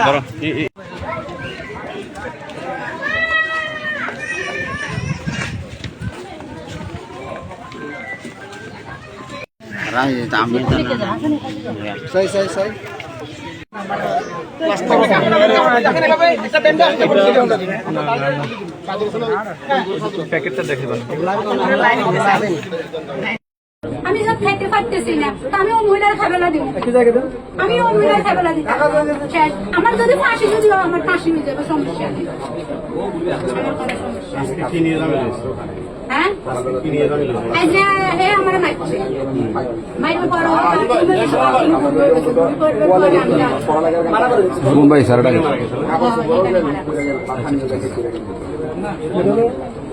ধরো, ই- ই- প্যাকেটটা দেখে দেন আমি সব খাইতে পারতেছি না তো আমি ও মহিলার খাবেলা দিব আমি ও মহিলার খাবেলা দিব আমার যদি ফাঁসি যদি আমার ফাঁসি হয়ে যাবে সমস্যা নেই হ্যাঁ এই যে হে আমার মারছে মাইরে পড়ো মুম্বাই সারাটা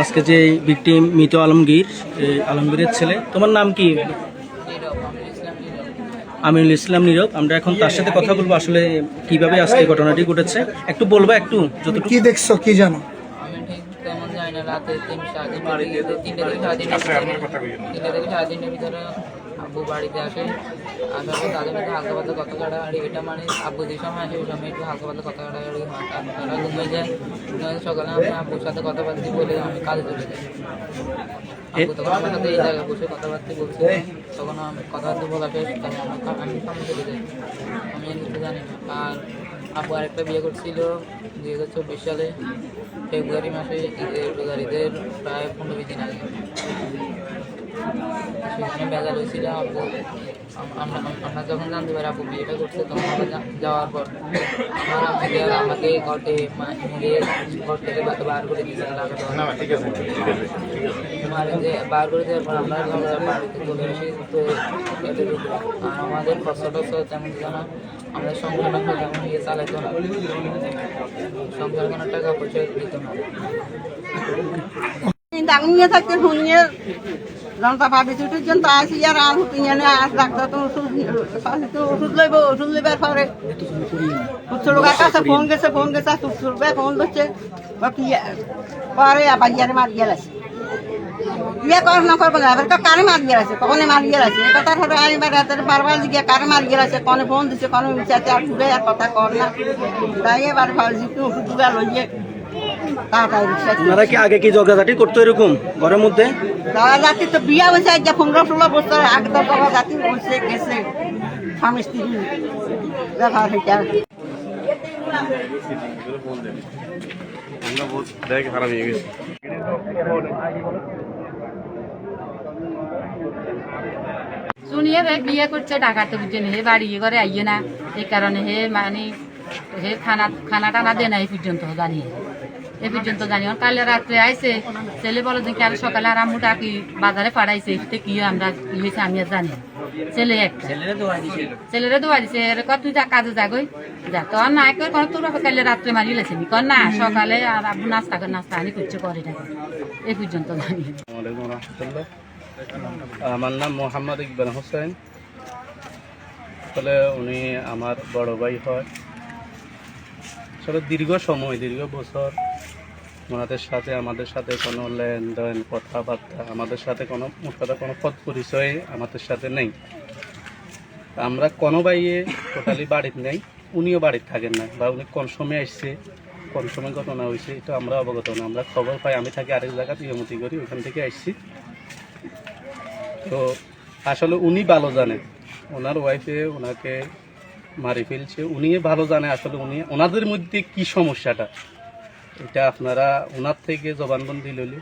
আজকে যে ভিকটিম মৃত আলমগীর এই আলমগীরের ছেলে তোমার নাম কি? আমিনুল ইসলাম নীরব আমরা এখন তার সাথে কথা বলব আসলে কীভাবে আজকে এই ঘটনাটি ঘটেছে। একটু বলবা একটু যতটুকু কি দেখছ কি জানো? রাতে তিন সাড়ে তিনটে তিনটে থেকে সাড়ে তিনটের ভিতরে তিনটে থেকে সাড়ে তিনটের ভিতরে আব্বু বাড়িতে আসে। আসার পর তাদের মধ্যে হালকা পাতলা কথা কাটাকাটি, এটা মানে আব্বু যে সময় আসে, ওই সময় একটু হালকা পাতলা কথা কাটাকাটি হয় তার ঘুমিয়ে যায়। সকালে আমি আব্বুর সাথে কথাবার্তা বলে আমি কাজে চলে যাই। আমার সাথে এই বসে আমি বলা চলে আমি আর আর আব্বু আরেকটা বিয়ে হাজার চব্বিশ সালে, ফেব্রুয়ারি মাসে ঈদের রোজার প্রায় পনেরো দিন আগে। সেখানে বেজাল হয়েছিল আব্বু। আম- আমরা আমরা যখন জানতে পারি আব্বু বিয়েটা করছে তখন আমরা যাওয়ার পর আমার আমাকে আমাকে ঘটে ঘর থেকে বার করে দিয়েছিল মারে যে বার করে দেওয়ার পর আমরা বাড়িতে চলে এসে তো আর আমাদের খরচা টরচা তেমন ছিল না আমাদের সংসার টংসার তেমন ইয়ে চালাইতো না। সংসার কোনো টাকা পয়সা দিত না। ডাঙিয়ে থাকতে শুনিয়ে জনতা ভাবি ছুটির জন্য আসি, আর আর হুতিয়ে নে আর ডাক্তার তো ওষুধ তো ওষুধ লইব, ওষুধ লইবার পরে। তুৎসুরগার কাছে ফোন গেছে ফোন গেছে তুৎসুরবে ফোন করছে বাকি পরে আবার ইয়ারে মারি গেলাছে ইয়ে কর না করব না এবার কারে মারি গেলাছে কখনে মারি গেলাছে এটা তার হলো আমি এত বারবার জিজ্ঞে কারে মারি গেলাছে কনে ফোন দিছে কনে মিশাতে আর ঘুরে আর কথা কর না। তাই এবার ভাবছি তুই ওষুধ লইয়ে আপনারা কি আগে কি জগাজাটি করতো এরকম ঘরের মধ্যে? জাতি তো বিয়া হয়েছে আজ পনেরো ষোলো বছর আগে তো জাতি গেছে। স্বামী স্ত্রী ব্যবহার হয়েছে দেখ হয়ে গেছে শুনিয়ে হে বিয়ে করছে ডাকাতে বুঝছেন হে বাড়ি ইয়ে করে আইয়ে না এই কারণে হে মানে হে খানা খানা টানা দেয় না এই পর্যন্ত জানি। এই পর্যন্ত জানি আর কালে রাত্রে আইসে ছেলে বলে যে কাল সকালে আর আম্মু ডাকি বাজারে পাঠাইছে এতে কি আমরা কি হয়েছে আমি আর জানি। ছেলে একটা। ছেলেরে দোয়া দিছে এর কত তুই যা কাজে যা গই যা। তো আর না কই কোন তোর কালে রাত্রে মারি লেছে নি কর না সকালে আর আব্বু নাস্তা করে নাস্তা আনি করছে করে না এই পর্যন্ত জানি আমার নাম মোহাম্মদ ইকবাল হোসেন। আসলে উনি আমার বড় ভাই হয়। আসলে দীর্ঘ সময় দীর্ঘ বছর ওনাদের সাথে, আমাদের সাথে কোনো লেনদেন, কথাবার্তা, আমাদের সাথে কোনো কথা কোনো পদ পরিচয় আমাদের সাথে নেই। আমরা কোনো বাইয়ে টোটালি বাড়ির নেই, উনিও বাড়িতে থাকেন না, বা উনি কোন সময় আসছে, কোন সময় ঘটনা হয়েছে, এটা আমরা অবগত না। আমরা খবর পাই, আমি থাকি আরেক জায়গায় ইয়মতি করি, ওখান থেকে আসছি। তো আসলে উনি ভালো জানেন ওনার ওয়াইফে ওনাকে মারি ফেলছে উনি ভালো জানে আসলে উনি, ওনাদের মধ্যে কি সমস্যাটা? এটা আপনারা ওনার থেকে জবানবন্দি লইলে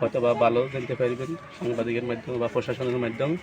হয়তো বা ভালো জানতে পারবেন সাংবাদিকের মাধ্যমে বা প্রশাসনের মাধ্যমে।